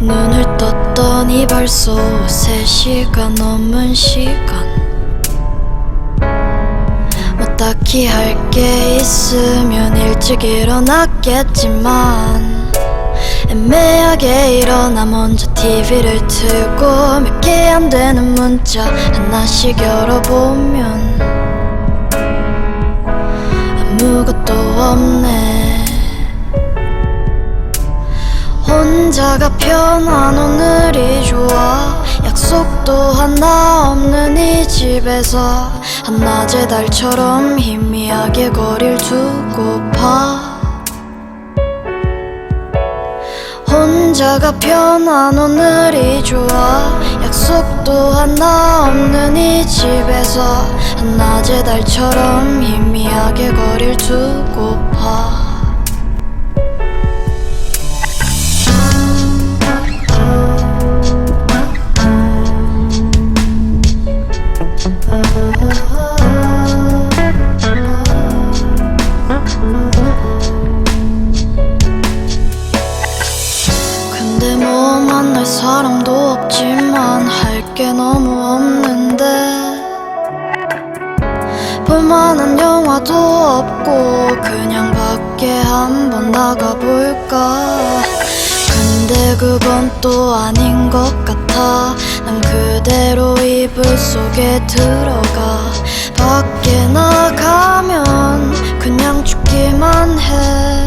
눈을 떴더니 벌써 3시간 넘은 시간. 뭐 딱히 할 게 있으면 일찍 일어났겠지만 애매하게 일어나 먼저 TV를 틀고 몇 개 안 되는 문자 하나씩 열어보면 혼자가 편한 오늘이 좋아. 약속도 하나 없는 이 집에서 한낮의 달처럼 희미하게 거리를 두고파. 혼자가 편한 오늘이 좋아. 약속도 하나 없는 이 집에서 한낮의 달처럼 희미하게 거리를 두고파 볼만한 영화도 없고 그냥 밖에 한번 나가볼까? 근데 그건 또 아닌 것 같아. 난 그대로 이불 속에 들어가. 밖에 나가면 그냥 죽기만 해.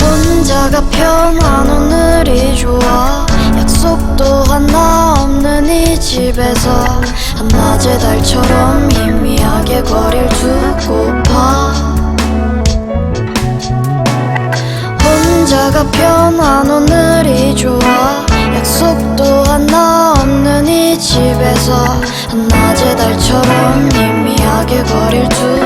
혼자가 편한 오늘이 좋아. 약속도 하나 없는 이 집에서 달처럼 희미하게 거리를 두고파 혼자가 편한 오늘이 좋아. 약속도 하나 없는 이 집에서 한낮의 달처럼 희미하게 거리를 두고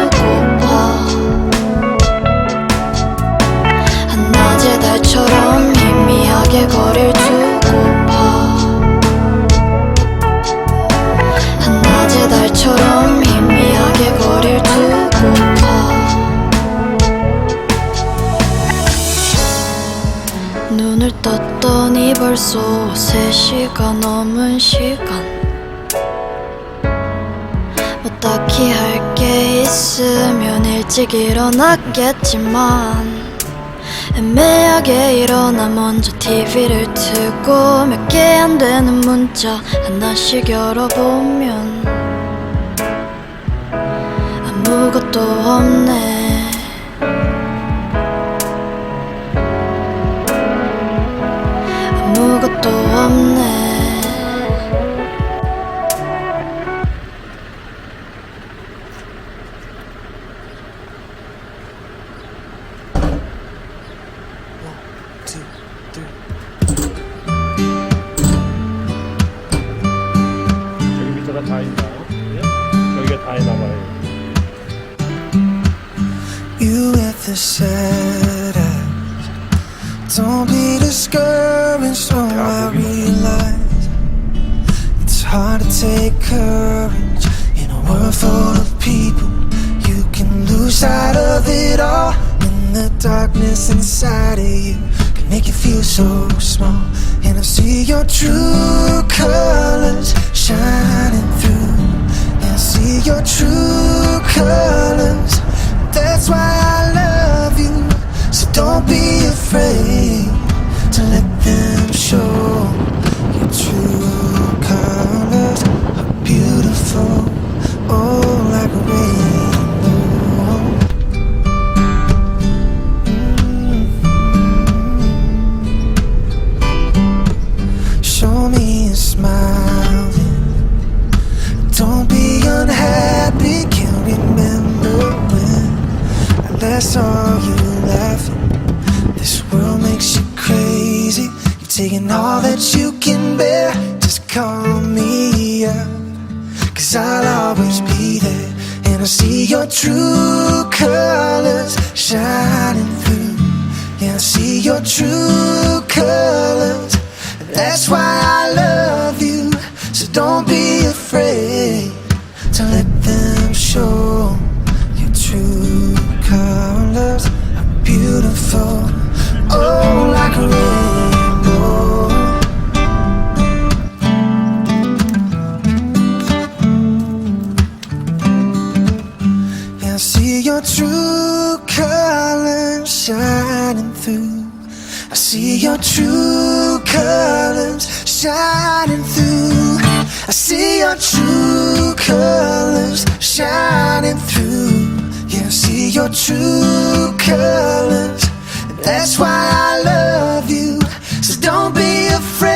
벌써 3시가 넘은 시간. 뭐 딱히 할 게 있으면 일찍 일어났겠지만 애매하게 일어나 먼저 TV를 틀고 몇 개 안 되는 문자 하나씩 열어보면 아무것도 없네 없네 two, three. 여기 밑에가 다 있나? 예? 여기가 다 있나 봐요. You with the eyes. Don't be discouraged. Oh, I realize it's hard to take courage in a world full of people. You can lose sight of it all when the darkness inside of you can make you feel so small. And I see your true colors shining through. And I see your true colors. That's why I love you. So don't be afraid I saw you laughing. This world makes you crazy. You're taking all that you can bear. Just call me up. Cause I'll always be there. And I see your true colors shining through. Yeah, I see your true colors. That's why I love you. So don't be afraid Oh, like rainbow. Yeah, I see your true colors shining through. I see your true colors shining through. I see your true colors shining through. Yeah, see your true colors. That's why I love you. So don't be afraid.